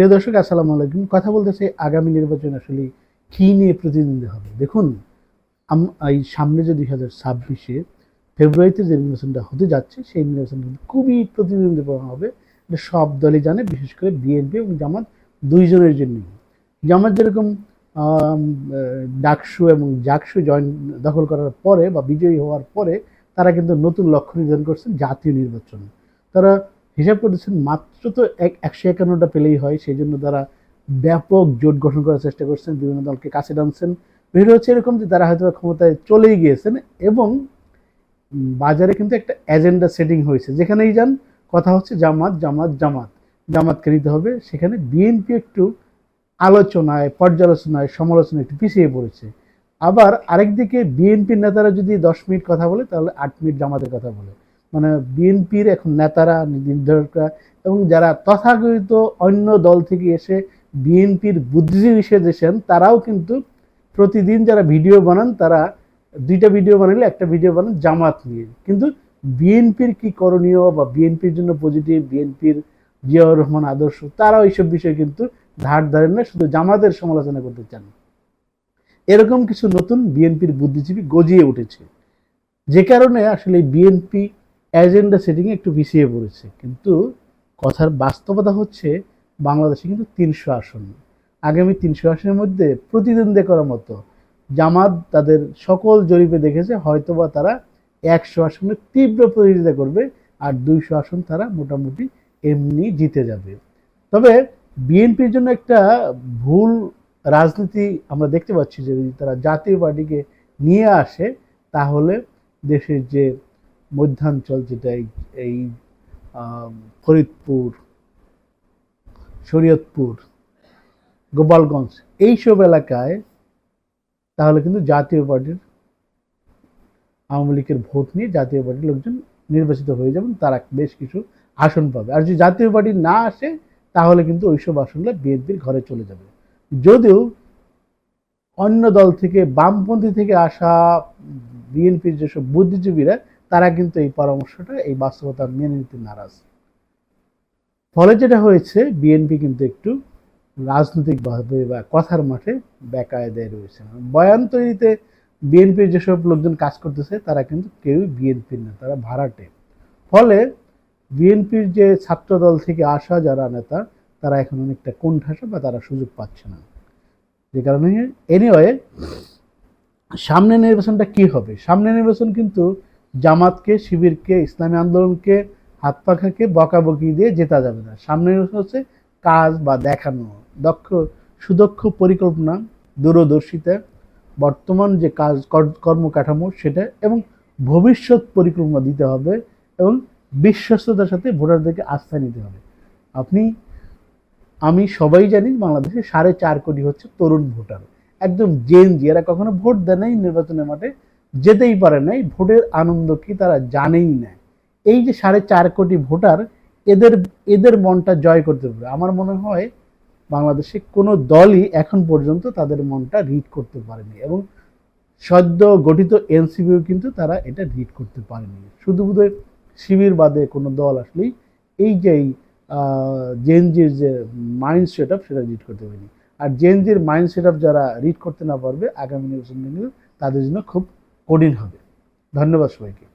প্রিয় দর্শক, আসসালামু আলাইকুম। কথা বলতে চাই আগামী নির্বাচন আসলে কী নিয়ে প্রতিদ্বন্দ্বী হবে? দেখুন এই সামনে যে দুই হাজার ছাব্বিশে ফেব্রুয়ারিতে যে নির্বাচনটা হতে যাচ্ছে, সেই নির্বাচন খুবই প্রতিদ্বন্দ্বীপূর্ণ হবে। এটা সব দলই জানে, বিশেষ করে বিএনপি এবং জামাত দুইজনের জন্যই। জামাত যেরকম ডাকসু এবং জাকসু জয়েন দখল করার পরে বা বিজয়ী হওয়ার পরে তারা কিন্তু নতুন লক্ষ্য নির্ধারণ করছেন জাতীয় নির্বাচন। তারা হিসাব করেছেন মাত্র তো এক একশো একান্নটা পেলেই হয়, সেই জন্য তারা ব্যাপক জোট গঠন করার চেষ্টা করছেন, বিভিন্ন দলকে কাছে টানছেন। ভিডিও হচ্ছে এরকম যে তারা হয়তো ক্ষমতায় চলেই গিয়েছেন এবং বাজারে কিন্তু একটা এজেন্ডা সেটিং হয়েছে। যেখানেই যান, কথা হচ্ছে জামাত জামাত জামাত। জামাতকে নিতে হবে। সেখানে বিএনপি একটু আলোচনায়, পর্যালোচনায়, সমালোচনায় একটু পিছিয়ে পড়েছে। আবার আরেকদিকে বিএনপির নেতারা যদি দশ মিনিট কথা বলে, তাহলে আট মিনিট জামাতের কথা বলে। মানে বিএনপির এখন নেতারা, নির্ধারকরা এবং যারা তথাকথিত অন্য দল থেকে এসে বিএনপির বুদ্ধিজীবী এসেছেন, তারাও কিন্তু প্রতিদিন যারা ভিডিও বানান, তারা দুইটা ভিডিও বানালে একটা ভিডিও বানান জামাত নিয়ে। কিন্তু বিএনপির কি করণীয় বা বিএনপির জন্য পজিটিভ বিএনপির জিয়াউর রহমান আদর্শ, তারাও এইসব বিষয়ে কিন্তু ধার ধারেন না, শুধু জামাতের সমালোচনা করতে চান। এরকম কিছু নতুন বিএনপির বুদ্ধিজীবী গজিয়ে উঠেছে। যে কারণে আসলে বিএনপি এজেন্ডা সেটিংয়ে একটু পিছিয়ে পড়েছে। কিন্তু কথার বাস্তবতা হচ্ছে বাংলাদেশে কিন্তু তিনশো আসন। আগামী তিনশো আসনের মধ্যে প্রতিদ্বন্দ্বী করার মতো জামাত তাদের সকল জরিপে দেখেছে, হয়তোবা তারা একশো আসনে তীব্র প্রতিযোগিতা করবে আর দুইশো আসন তারা মোটামুটি এমনি জিতে যাবে। তবে বিএনপির জন্য একটা ভুল রাজনীতি আমরা দেখতে পাচ্ছি যে যদি তারা জাতীয় পার্টিকে নিয়ে আসে, তাহলে দেশের যে মধ্যাঞ্চল, যেটা এই ফরিদপুর, শরীয়তপুর, গোপালগঞ্জ, এইসব এলাকায় তাহলে কিন্তু জাতীয় পার্টির আওয়ামী লীগের ভোট নিয়ে জাতীয় পার্টির লোকজন নির্বাচিত হয়ে যাবেন তারা বেশ কিছু আসন পাবে। আর যদি জাতীয় পার্টি না আসে, তাহলে কিন্তু ওইসব আসনগুলো বিএনপির ঘরে চলে যাবে। যদিও অন্য দল থেকে, বামপন্থী থেকে আসা বিএনপির যেসব বুদ্ধিজীবীরা তারা কিন্তু এই পরামর্শটা, এই বাস্তবতা মেনে নিতে নারাজ। ফলে যেটা হয়েছে, বিএনপি কিন্তু একটু রাজনৈতিকভাবে বা কথার মাঠে বেকায়দায় রয়েছে। বয়ান তৈরিতে বিএনপির যেসব লোকজন কাজ করতেছে, তারা কিন্তু কেউই বিএনপির না, তারা ভাড়াটে ফলে বিএনপির যে ছাত্রদল থেকে আসা যারা নেতা, তারা এখন অনেকটা কোণঠাসা বা তারা সুযোগ পাচ্ছে না। যে কারণে এনিওয়ে সামনে নির্বাচনটা কি হবে? সামনে নির্বাচন কিন্তু জামাতকে, শিবিরকে, ইসলামী আন্দোলনকে হাত পাখাকে বকাবকি দিয়ে জেতা যাবে না। সামনে হচ্ছে কাজ বা দেখানো। দক্ষ, সুদক্ষ পরিকল্পনা দূরদর্শিতা, বর্তমান যে কাজ, কর- কর্মকাঠামো সেটা এবং ভবিষ্যৎ পরিকল্পনা দিতে হবে এবং বিশ্বস্ততার সাথে ভোটারদেরকে আস্থা নিতে হবে। আপনি, আমি সবাই জানি বাংলাদেশে সাড়ে চার কোটি হচ্ছে তরুণ ভোটার। একদম জেন জি এরা কখনো ভোট দেয় নাই নির্বাচনের মাঠে। যেতেই পারে নাই ভোটের আনন্দ কি তারা জানেই না। এই যে সাড়ে চার কোটি ভোটার, এদের এদের মনটা জয় করতে পারবে আমার মনে হয় বাংলাদেশে কোনো দলই এখন পর্যন্ত তাদের মনটা রিড করতে পারেনি এবং সদ্য গঠিত এনসিপিও কিন্তু তারা এটা রিড করতে পারেনি। শুধু বোধহয় শিবির বাদে কোনো দল আসলেই এই যে জেনজির যে মাইন্ড সেট আপ সেটা রিড করতে পারেনি। আর জেনজির মাইন্ড সেট আপ যারা রিড করতে না পারবে, আগামী নির্বাচন তাদের জন্য খুব কঠিন হবে। ধন্যবাদ সবাইকে।